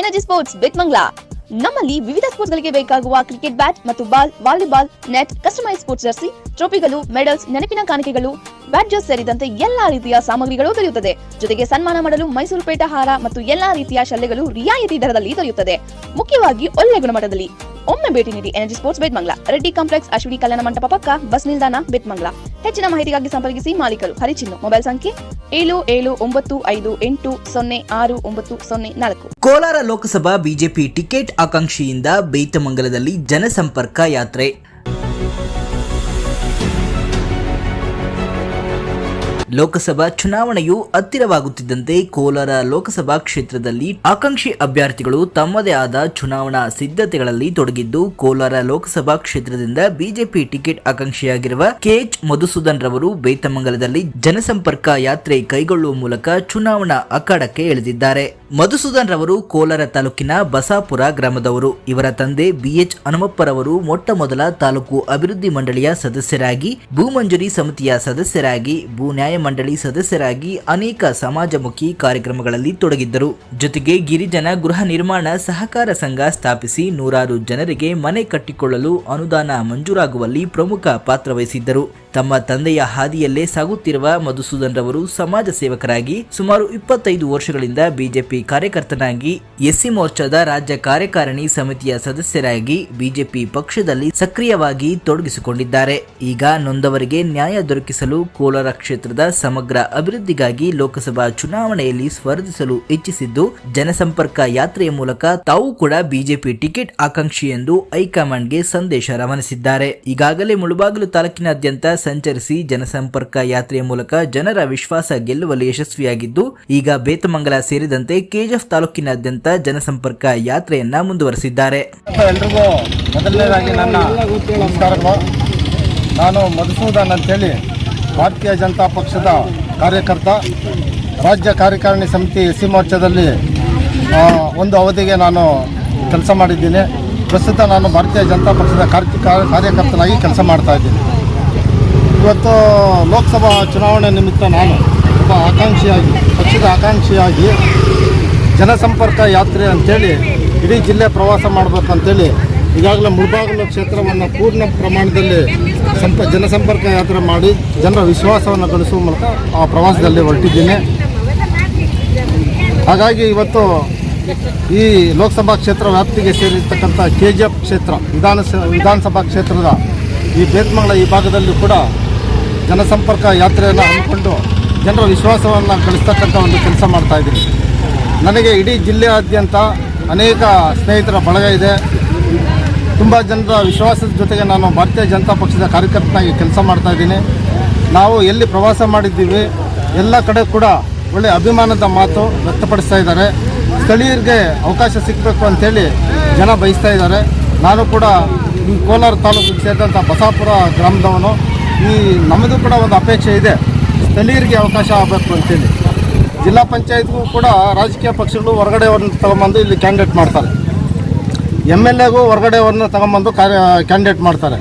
Energy sports ಬಿಟ್ಮಂಗ್ಲಾ ನಮ್ಮಲ್ಲಿ ವಿವಿಧ sports ಗಳಿಗೆ ಬೇಕಾಗುವ ಕ್ರಿಕೆಟ್ ಬ್ಯಾಟ್ ಮತ್ತು ball, volleyball, net customise sports jersey ಟ್ರೋಫಿಗಳು medals ನೆನಪಿನ ಕಾಣಿಕೆಗಳು ಬ್ಯಾಡ್ಜಸ್ ಸೇರಿದಂತೆ ಎಲ್ಲಾ ರೀತಿಯ ಸಾಮಗ್ರಿಗಳು ದೊರೆಯುತ್ತದೆ. ಜೊತೆಗೆ ಸನ್ಮಾನ ಮಾಡಲು ಮೈಸೂರು ಪೇಟ ಹಾರ ಮತ್ತು ಎಲ್ಲಾ ರೀತಿಯ ಶಲ್ಯಗಳು ರಿಯಾಯಿತಿ ದರದಲ್ಲಿ ದೊರೆಯುತ್ತದೆ. ಮುಖ್ಯವಾಗಿ ಒಳ್ಳೆ ಗುಣಮಟ್ಟದಲ್ಲಿ. ಒಮ್ಮೆ ಭೇಟಿ ನೀಡಿ energy sports Betamangala Reddy complex Ashwini Kalyana Mantapa ಪಕ್ಕ ಬಸ್ ನಿಲ್ದಾಣ ಬೆಟ್ಮಂಗ್ಲಾ ಹೆಚ್ಚಿನ ಮಾಹಿತಿಗಾಗಿ ಸಂಪರ್ಕಿಸಿ ಮಾಲೀಕರು. ಹರಿಚಿನ್ನು. ಮೊಬೈಲ್ ಸಂಖ್ಯೆ ಏಳು ಏಳು, ಒಂಬತ್ತು, ಐದು, ಎಂಟು, ಸೊನ್ನೆ, ಆರು, ಒಂಬತ್ತು, ಸೊನ್ನೆ, ನಾಲ್ಕು. ಕೋಲಾರ ಲೋಕಸಭಾ ಬಿಜೆಪಿ ಟಿಕೆಟ್ ಆಕಾಂಕ್ಷಿಯಿಂದ ಬೇತಮಂಗಲದಲ್ಲಿ ಜನಸಂಪರ್ಕ ಯಾತ್ರೆ. ಲೋಕಸಭಾ ಚುನಾವಣೆಯು ಹತ್ತಿರವಾಗುತ್ತಿದ್ದಂತೆ ಕೋಲಾರ ಲೋಕಸಭಾ ಕ್ಷೇತ್ರದಲ್ಲಿ ಆಕಾಂಕ್ಷಿ ಅಭ್ಯರ್ಥಿಗಳು ತಮ್ಮದೇ ಆದ ಚುನಾವಣಾ ಸಿದ್ಧತೆಗಳಲ್ಲಿ ತೊಡಗಿದ್ದು, ಕೋಲಾರ ಲೋಕಸಭಾ ಕ್ಷೇತ್ರದಿಂದ ಬಿಜೆಪಿ ಟಿಕೆಟ್ ಆಕಾಂಕ್ಷಿಯಾಗಿರುವ ಕೆಎಚ್ ಮಧುಸೂದನ್ ರವರು ಬೇತಮಂಗಲದಲ್ಲಿ ಜನಸಂಪರ್ಕ ಯಾತ್ರೆ ಕೈಗೊಳ್ಳುವ ಮೂಲಕ ಚುನಾವಣಾ ಅಖಾಡಕ್ಕೆ ಇಳಿದಿದ್ದಾರೆ ಮಧುಸೂದನ್ ರವರು ಕೋಲಾರ ತಾಲೂಕಿನ ಬಸಾಪುರ ಗ್ರಾಮದವರು. ಇವರ ತಂದೆ ಬಿಎಚ್ ಹನುಮಪ್ಪರವರು ಮೊಟ್ಟ ಮೊದಲ ತಾಲೂಕು ಅಭಿವೃದ್ಧಿ ಮಂಡಳಿಯ ಸದಸ್ಯರಾಗಿ, ಭೂಮಂಜೂರಿ ಸಮಿತಿಯ ಸದಸ್ಯರಾಗಿ, ಭೂ ನ್ಯಾಯ ಮಂಡಳಿ ಸದಸ್ಯರಾಗಿ ಅನೇಕ ಸಮಾಜಮುಖಿ ಕಾರ್ಯಕ್ರಮಗಳಲ್ಲಿ ತೊಡಗಿದ್ದರು. ಜೊತೆಗೆ ಗಿರಿಜನ ಗೃಹ ನಿರ್ಮಾಣ ಸಹಕಾರ ಸಂಘ ಸ್ಥಾಪಿಸಿ ನೂರಾರು ಜನರಿಗೆ ಮನೆ ಕಟ್ಟಿಕೊಳ್ಳಲು ಅನುದಾನ ಮಂಜೂರಾಗುವಲ್ಲಿ ಪ್ರಮುಖ ಪಾತ್ರ ವಹಿಸಿದ್ದರು. ತಮ್ಮ ತಂದೆಯ ಹಾದಿಯಲ್ಲೇ ಸಾಗುತ್ತಿರುವ ಮಧುಸೂದನ್ ರವರು ಸಮಾಜ ಸೇವಕರಾಗಿ ಸುಮಾರು ಇಪ್ಪತ್ತೈದು ವರ್ಷಗಳಿಂದ ಬಿಜೆಪಿ ಕಾರ್ಯಕರ್ತನಾಗಿ, ಎಸ್ಸಿ ಮೋರ್ಚಾದ ರಾಜ್ಯ ಕಾರ್ಯಕಾರಿಣಿ ಸಮಿತಿಯ ಸದಸ್ಯರಾಗಿ ಬಿಜೆಪಿ ಪಕ್ಷದಲ್ಲಿ ಸಕ್ರಿಯವಾಗಿ ತೊಡಗಿಸಿಕೊಂಡಿದ್ದಾರೆ. ಈಗ ನೊಂದವರಿಗೆ ನ್ಯಾಯ ದೊರಕಿಸಲು ಕೋಲಾರ ಕ್ಷೇತ್ರದ ಸಮಗ್ರ ಅಭಿವೃದ್ಧಿಗಾಗಿ ಲೋಕಸಭಾ ಚುನಾವಣೆಯಲ್ಲಿ ಸ್ಪರ್ಧಿಸಲು ಇಚ್ಛಿಸಿದ್ದು, ಜನಸಂಪರ್ಕ ಯಾತ್ರೆಯ ಮೂಲಕ ತಾವು ಕೂಡ ಬಿಜೆಪಿ ಟಿಕೆಟ್ ಆಕಾಂಕ್ಷಿ ಎಂದು ಹೈಕಮಾಂಡ್ಗೆ ಸಂದೇಶ ರವಾನಿಸಿದ್ದಾರೆ. ಈಗಾಗಲೇ ಮುಳುಬಾಗಿಲು ತಾಲೂಕಿನಾದ್ಯಂತ ಸಂಚರಿಸಿ ಜನಸಂಪರ್ಕ ಯಾತ್ರೆಯ ಮೂಲಕ ಜನರ ವಿಶ್ವಾಸ ಗೆಲ್ಲುವಲ್ಲಿ ಯಶಸ್ವಿಯಾಗಿದ್ದು, ಈಗ ಬೇತಮಂಗಲ ಸೇರಿದಂತೆ ಕೆಜಿಎಫ್ ತಾಲೂಕಿನಾದ್ಯಂತ ಜನಸಂಪರ್ಕ ಯಾತ್ರೆಯನ್ನ ಮುಂದುವರೆಸಿದ್ದಾರೆ. ಎಲ್ರಿಗೂ ಮೊದಲನೇದಾಗಿ ನನ್ನ ನಮಸ್ಕಾರಗಳು. ನಾನು ಮಧುಸೂದನ್ ಅಂತೇಳಿ ಭಾರತೀಯ ಜನತಾ ಪಕ್ಷದ ಕಾರ್ಯಕರ್ತ, ರಾಜ್ಯ ಕಾರ್ಯಕಾರಿಣಿ ಸಮಿತಿ ಎಸ್ ಸಿ ಮೋರ್ಚಾದಲ್ಲಿ ಒಂದು ಅವಧಿಗೆ ನಾನು ಕೆಲಸ ಮಾಡಿದ್ದೀನಿ. ಪ್ರಸ್ತುತ ನಾನು ಭಾರತೀಯ ಜನತಾ ಪಕ್ಷದ ಕಾರ್ಯ ಕಾರ್ಯಕರ್ತನಾಗಿ ಕೆಲಸ ಮಾಡ್ತಾ ಇದ್ದೀನಿ. ಇವತ್ತು ಲೋಕಸಭಾ ಚುನಾವಣೆ ನಿಮಿತ್ತ ನಾನು ಒಬ್ಬ ಆಕಾಂಕ್ಷಿಯಾಗಿ, ಪಕ್ಷದ ಆಕಾಂಕ್ಷಿಯಾಗಿ ಜನಸಂಪರ್ಕ ಯಾತ್ರೆ ಅಂಥೇಳಿ ಇಡೀ ಜಿಲ್ಲೆ ಪ್ರವಾಸ ಮಾಡಬೇಕಂತೇಳಿ ಈಗಾಗಲೇ ಮುಳಬಾಗಿಲು ಕ್ಷೇತ್ರವನ್ನು ಪೂರ್ಣ ಪ್ರಮಾಣದಲ್ಲಿ ಸಂಪ, ಜನಸಂಪರ್ಕ ಯಾತ್ರೆ ಮಾಡಿ ಜನರ ವಿಶ್ವಾಸವನ್ನು ಗಳಿಸುವ ಮೂಲಕ ಆ ಪ್ರವಾಸದಲ್ಲಿ ಹೊರಟಿದ್ದೀನಿ. ಹಾಗಾಗಿ ಇವತ್ತು ಈ ಲೋಕಸಭಾ ಕ್ಷೇತ್ರ ವ್ಯಾಪ್ತಿಗೆ ಸೇರಿರ್ತಕ್ಕಂಥ ಕೆ ಜಿ ಎಫ್ ಕ್ಷೇತ್ರ, ವಿಧಾನಸ, ವಿಧಾನಸಭಾ ಕ್ಷೇತ್ರದ ಈ ಬೇತ್ಮಂಗಲ ಈ ಭಾಗದಲ್ಲಿ ಕೂಡ ಜನಸಂಪರ್ಕ ಯಾತ್ರೆಯನ್ನು ಹಮ್ಮಿಕೊಂಡು ಜನರ ವಿಶ್ವಾಸವನ್ನು ಗಳಿಸ್ತಕ್ಕಂಥ ಒಂದು ಕೆಲಸ ಮಾಡ್ತಾ ಇದ್ದೀನಿ. ನನಗೆ ಇಡೀ ಜಿಲ್ಲೆಯಾದ್ಯಂತ ಅನೇಕ ಸ್ನೇಹಿತರ ಬಳಗ ಇದೆ. ತುಂಬ ಜನರ ವಿಶ್ವಾಸದ ಜೊತೆಗೆ ನಾನು ಭಾರತೀಯ ಜನತಾ ಪಕ್ಷದ ಕಾರ್ಯಕರ್ತನಾಗಿ ಕೆಲಸ ಮಾಡ್ತಾ ಇದ್ದೀನಿ. ನಾವು ಎಲ್ಲಿ ಪ್ರವಾಸ ಮಾಡಿದ್ದೀವಿ, ಎಲ್ಲ ಕಡೆ ಕೂಡ ಒಳ್ಳೆಯ ಅಭಿಮಾನದ ಮಾತು ವ್ಯಕ್ತಪಡಿಸ್ತಾ ಇದ್ದಾರೆ. ಸ್ಥಳೀಯರಿಗೆ ಅವಕಾಶ ಸಿಗಬೇಕು ಅಂಥೇಳಿ ಜನ ಬಯಸ್ತಾ ಇದ್ದಾರೆ. ನಾನು ಕೂಡ ಈ ಕೋಲಾರ ತಾಲೂಕಿಗೆ ಸೇರಿದಂಥ ಬಸಾಪುರ ಗ್ರಾಮದವನು. ಈ ನಮ್ಮದು ಕೂಡ ಒಂದು ಅಪೇಕ್ಷೆ ಇದೆ. ಸ್ಥಳೀಯರಿಗೆ ಅವಕಾಶ ಆಗಬೇಕು ಅಂತೇಳಿ. ಜಿಲ್ಲಾ ಪಂಚಾಯತ್ಗೂ ಕೂಡ ರಾಜಕೀಯ ಪಕ್ಷಗಳು ಹೊರಗಡೆಯವ್ರನ್ನ ತಗೊಂಬಂದು ಇಲ್ಲಿ ಕ್ಯಾಂಡಿಡೇಟ್ ಮಾಡ್ತಾರೆ. ಎಂ ಎಲ್ ಎಗೂ ಹೊರಗಡೆಯವ್ರನ್ನ ತಗೊಂಬಂದು ಕ್ಯಾಂಡಿಡೇಟ್ ಮಾಡ್ತಾರೆ.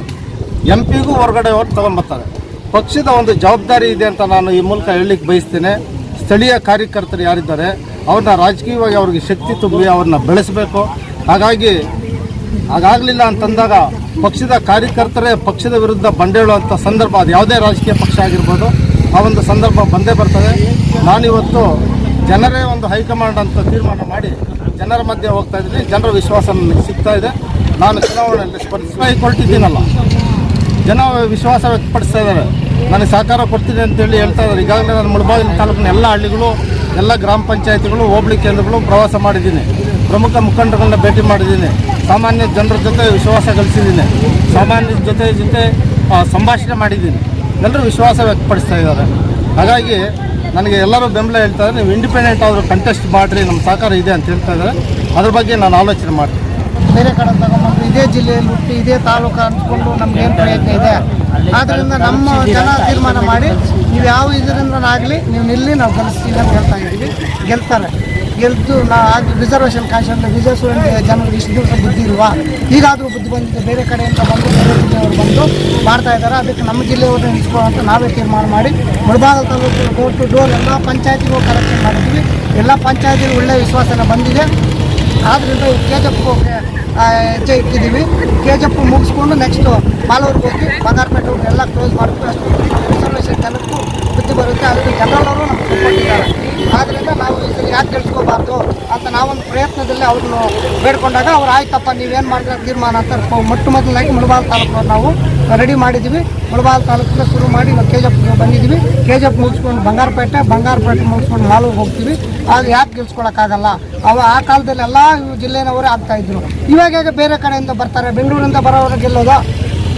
ಎಂ ಪಿಗೂ ಹೊರಗಡೆಯವ್ರನ್ನ ತಗೊಂಬರ್ತಾರೆ. ಪಕ್ಷದ ಒಂದು ಜವಾಬ್ದಾರಿ ಇದೆ ಅಂತ ನಾನು ಈ ಮೂಲಕ ಹೇಳಲಿಕ್ಕೆ ಬಯಸ್ತೇನೆ. ಸ್ಥಳೀಯ ಕಾರ್ಯಕರ್ತರು ಯಾರಿದ್ದಾರೆ, ಅವ್ರನ್ನ ರಾಜಕೀಯವಾಗಿ ಅವ್ರಿಗೆ ಶಕ್ತಿ ತುಂಬಿ ಅವ್ರನ್ನ ಬೆಳೆಸಬೇಕು. ಹಾಗಾಗಿ ಹಾಗಾಗಲಿಲ್ಲ ಅಂತಂದಾಗ ಪಕ್ಷದ ಕಾರ್ಯಕರ್ತರೇ ಪಕ್ಷದ ವಿರುದ್ಧ ಬಂಡೇಳುವಂಥ ಸಂದರ್ಭ, ಅದು ಯಾವುದೇ ರಾಜಕೀಯ ಪಕ್ಷ ಆಗಿರ್ಬೋದು, ಆ ಒಂದು ಸಂದರ್ಭ ಬಂದೇ ಬರ್ತದೆ. ನಾನಿವತ್ತು ಜನರೇ ಒಂದು ಹೈಕಮಾಂಡ್ ಅಂತ ತೀರ್ಮಾನ ಮಾಡಿ ಜನರ ಮಧ್ಯೆ ಹೋಗ್ತಾ ಇದ್ದೀನಿ. ಜನರ ವಿಶ್ವಾಸ ನನಗೆ ಸಿಗ್ತಾ ಇದೆ. ನಾನು ಚುನಾವಣೆಯಲ್ಲಿ ಸ್ಪರ್ಧಿಸಿ ಹೊರಟಿದ್ದೀನಲ್ಲ ಜನ ವಿಶ್ವಾಸ ವ್ಯಕ್ತಪಡಿಸ್ತಾ ಇದ್ದಾರೆ. ನನಗೆ ಸಹಕಾರ ಕೊಡ್ತೀನಿ ಅಂತೇಳಿ ಹೇಳ್ತಾ ಇದ್ದಾರೆ. ಈಗಾಗಲೇ ನಾನು ಮುಳಬಾಗಿಲು ತಾಲೂಕಿನ ಎಲ್ಲ ಹಳ್ಳಿಗಳು, ಎಲ್ಲ ಗ್ರಾಮ ಪಂಚಾಯತಿಗಳು, ಹೋಬಳಿ ಕೇಂದ್ರಗಳು ಪ್ರವಾಸ ಮಾಡಿದ್ದೀನಿ. ಪ್ರಮುಖ ಮುಖಂಡರನ್ನ ಭೇಟಿ ಮಾಡಿದ್ದೀನಿ. ಸಾಮಾನ್ಯ ಜನರ ಜೊತೆ ವಿಶ್ವಾಸ ಗಳಿಸಿದ್ದೀನಿ. ಸಾಮಾನ್ಯ ಜೊತೆ ಜೊತೆ ಸಂಭಾಷಣೆ ಮಾಡಿದ್ದೀನಿ. ಎಲ್ಲರೂ ವಿಶ್ವಾಸ ವ್ಯಕ್ತಪಡಿಸ್ತಾ ಇದ್ದಾರೆ. ಹಾಗಾಗಿ ನನಗೆ ಎಲ್ಲರೂ ಬೆಂಬಲ ಹೇಳ್ತಾ ನೀವು ಇಂಡಿಪೆಂಡೆಂಟ್ ಆದರೂ ಕಂಟೆಸ್ಟ್ ಮಾಡಿರಿ ನಮ್ಮ ಸಹಕಾರ ಇದೆ ಅಂತ ಹೇಳ್ತಾ ಇದ್ದಾರೆ. ಅದ್ರ ಬಗ್ಗೆ ನಾನು ಆಲೋಚನೆ ಮಾಡ್ತೀನಿ. ಬೇರೆ ಕಡೆ ತಗೊಂಡ್ಬಂದು ಇದೇ ಜಿಲ್ಲೆಯಲ್ಲಿ ಹುಟ್ಟಿ ಇದೇ ತಾಲೂಕು ಅಂದ್ಕೊಂಡು ನಮ್ಗೆ ಏನು ಪ್ರಯತ್ನ ಇದೆ? ಆದ್ದರಿಂದ ನಮ್ಮ ಜನ ತೀರ್ಮಾನ ಮಾಡಿ, ನೀವು ಯಾವ ಇದರಿಂದನಾಗಲಿ ನೀವು ನಿಲ್ಲಿ, ನಾವು ಗೆಲ್ಲಿಸ್ತೀವಿ ಅಂತ ಹೇಳ್ತಾ ಇದ್ದೀವಿ. ಗೆಲ್ತಾರೆ. ಗೆದ್ದು ನಾ ರಿಸರ್ವೇಷನ್ ಅಂದರೆ ರಿಸರ್ವೇಷನ್ ಜನರಿಗೆ ಇಷ್ಟು ದಿವಸ ಬುದ್ಧಿ ಇಲ್ವಾ ಈಗಾದರೂ ಬುದ್ಧಿ ಬಂದಿದೆ, ಬೇರೆ ಕಡೆಯಿಂದ ಬಂದು ಬೇರೆ ಜಿಲ್ಲೆಯವರು ಬಂದು ಮಾಡ್ತಾ ಇದ್ದಾರೆ. ಅದಕ್ಕೆ ನಮ್ಮ ಜಿಲ್ಲೆಯವ್ರನ್ನ ಅಂತ ನಾವೇ ತೀರ್ಮಾನ ಮಾಡಿ, Mulbagal taluk door to door ಎಲ್ಲ ಪಂಚಾಯತಿಗೂ ಕಲೆಕ್ಷನ್ ಮಾಡ್ತೀವಿ ಎಲ್ಲ ಪಂಚಾಯತಿಗೂ ಒಳ್ಳೆಯ ವಿಶ್ವಾಸನ ಬಂದಿದೆ. ಆದ್ದರಿಂದ ಕೆ ಜಿ ಎಫ್ ಹೆಜ್ಜೆ ಇಟ್ಟಿದ್ದೀವಿ. ಕೆ ಜಿ ಮುಗಿಸ್ಕೊಂಡು ನೆಕ್ಸ್ಟು ಮಾಲೂರಿಗೆ ಹೋಗಿ ಬಂಗಾರಪೇಟೆ ಎಲ್ಲ ಕ್ಲೋಸ್ ಮಾಡಬೇಕು ಅಷ್ಟು ರಿಸರ್ವೇಷನ್ ಜನಕ್ಕೂ ಬುದ್ಧಿ ಬರುತ್ತೆ. ಅದಕ್ಕೆ ಜನರಲ್ಲವರು ನಮ್ಗೆ ಸಪೋರ್ಟ್ ಕೊಟ್ಟಿದ್ದಾರೆ ಆದ್ದರಿಂದ ನಾವು ಇದನ್ನು ಯಾಕೆ ಗೆಲ್ಸ್ಕೋಬಾರ್ದು ಅಂತ ನಾವೊಂದು ಪ್ರಯತ್ನದಲ್ಲಿ ಅವ್ರನ್ನು ಬೇಡ್ಕೊಂಡಾಗ ಅವ್ರು, ಆಯ್ತಪ್ಪ, ನೀವೇನು ಮಾಡಿದ್ರೆ ತೀರ್ಮಾನ ಅಂತ ಮೊಟ್ಟ ಮೊದಲಾಗಿ ಮುಳಬಾಲ್ ತಾಲೂಕು ನಾವು ರೆಡಿ ಮಾಡಿದ್ದೀವಿ ಮುಳಬಾಲ್ ತಾಲೂಕಿಂದ ಶುರು ಮಾಡಿ ನಾವು ಕೆ ಜಿ ಎಫ್ಗೆ ಬಂದಿದ್ದೀವಿ ಕೆ ಮುಗಿಸ್ಕೊಂಡು ಬಂಗಾರಪೇಟೆ ಬಂಗಾರಪೇಟೆ ಮುಗಿಸ್ಕೊಂಡು ಮಾಲೂರಿಗೆ ಹೋಗ್ತೀವಿ. ಆಗ ಯಾಕೆ ಗೆಲ್ಸ್ಕೊಳಕ್ಕಾಗಲ್ಲ? ಅವ ಆ ಕಾಲದಲ್ಲಿ ಎಲ್ಲ ಜಿಲ್ಲೆನವರೇ ಆಗ್ತಾಯಿದ್ರು ಇವಾಗ ಬೇರೆ ಕಡೆಯಿಂದ ಬರ್ತಾರೆ? ಬೆಂಗಳೂರಿಂದ ಬರೋರು ಗೆಲ್ಲೋದು?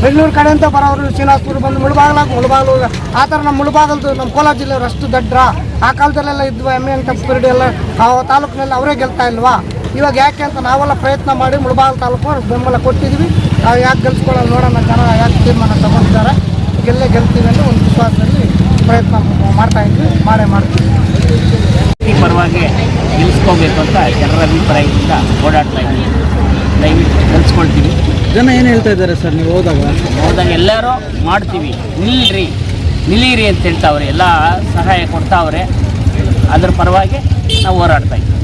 ಬೆಂಗಳೂರು ಕಡೆಯಿಂದ ಬರೋರು ಶ್ರೀನಿವಾಸಪುರ ಬಂದು ಮುಳುಬಾಗ್ಲಾಗ ಮುಳುಬಾಗ್ಲು, ಆ ಥರ ನಮ್ಮ ಮುಳುಬಾಗಲ್ದು ನಮ್ಮ ಕೋಲಾರ ಜಿಲ್ಲೆಯವರು ಅಷ್ಟು ದಡ್ರ. ಆ ಕಾಲದಲ್ಲೆಲ್ಲ ಇದ್ವು ಎಂ ಎನ್ ಪೀರಿಯಡ್ ಎಲ್ಲ, ಆ ತಾಲೂಕಿನಲ್ಲಿ ಅವರೇ ಗೆಲ್ತಾ ಇಲ್ವಾ? ಇವಾಗ ಯಾಕೆ ಅಂತ ನಾವೆಲ್ಲ ಪ್ರಯತ್ನ ಮಾಡಿ ಮುಳುಬಾಗಲ್ ತಾಲೂಕು ಬೆಂಬಲ ಕೊಟ್ಟಿದ್ವಿ ನಾವು ಯಾಕೆ ಗೆಲ್ಸ್ಕೊಳ್ಳೋದು ನೋಡೋಣ ಜನ ಯಾಕೆ ತೀರ್ಮಾನ ತಗೊಂಡಿದ್ದಾರೆ. ಗೆಲ್ಲೇ ಗೆಲ್ತೀವಿ ಅಂತ ಒಂದು ವಿಶ್ವಾಸದಲ್ಲಿ ಪ್ರಯತ್ನ ಮಾಡ್ತಾ ಇದ್ವಿ, ಮಾಡೇ ಮಾಡ್ತೀವಿ. ಪರವಾಗಿ ನಿಲ್ಲಿಸ್ಕೋಬೇಕು ಅಂತ ಜನರ ಅಭಿಪ್ರಾಯದಿಂದ ಓಡಾಡ್ತಾ ಇದ್ದೀವಿ. ದಯವಿಟ್ಟು ಕಲಿಸ್ಕೊಳ್ತೀವಿ ಜನ ಏನು ಹೇಳ್ತಾ ಇದ್ದಾರೆ ಸರ್ ನೀವು ಹೋದಾಗ? ಹೋದಾಗ ಎಲ್ಲರೂ ಮಾಡ್ತೀವಿ. ನಿಲ್ಲಿರಿ ನಿಲ್ಲೀರಿ ಅಂತ ಹೇಳ್ತಾವ್ರೆ. ಎಲ್ಲ ಸಹಾಯ ಕೊಡ್ತಾವ್ರೆ. ಅದ್ರ ಪರವಾಗಿ ನಾವು ಹೋರಾಡ್ತಾ ಇದ್ದೀವಿ.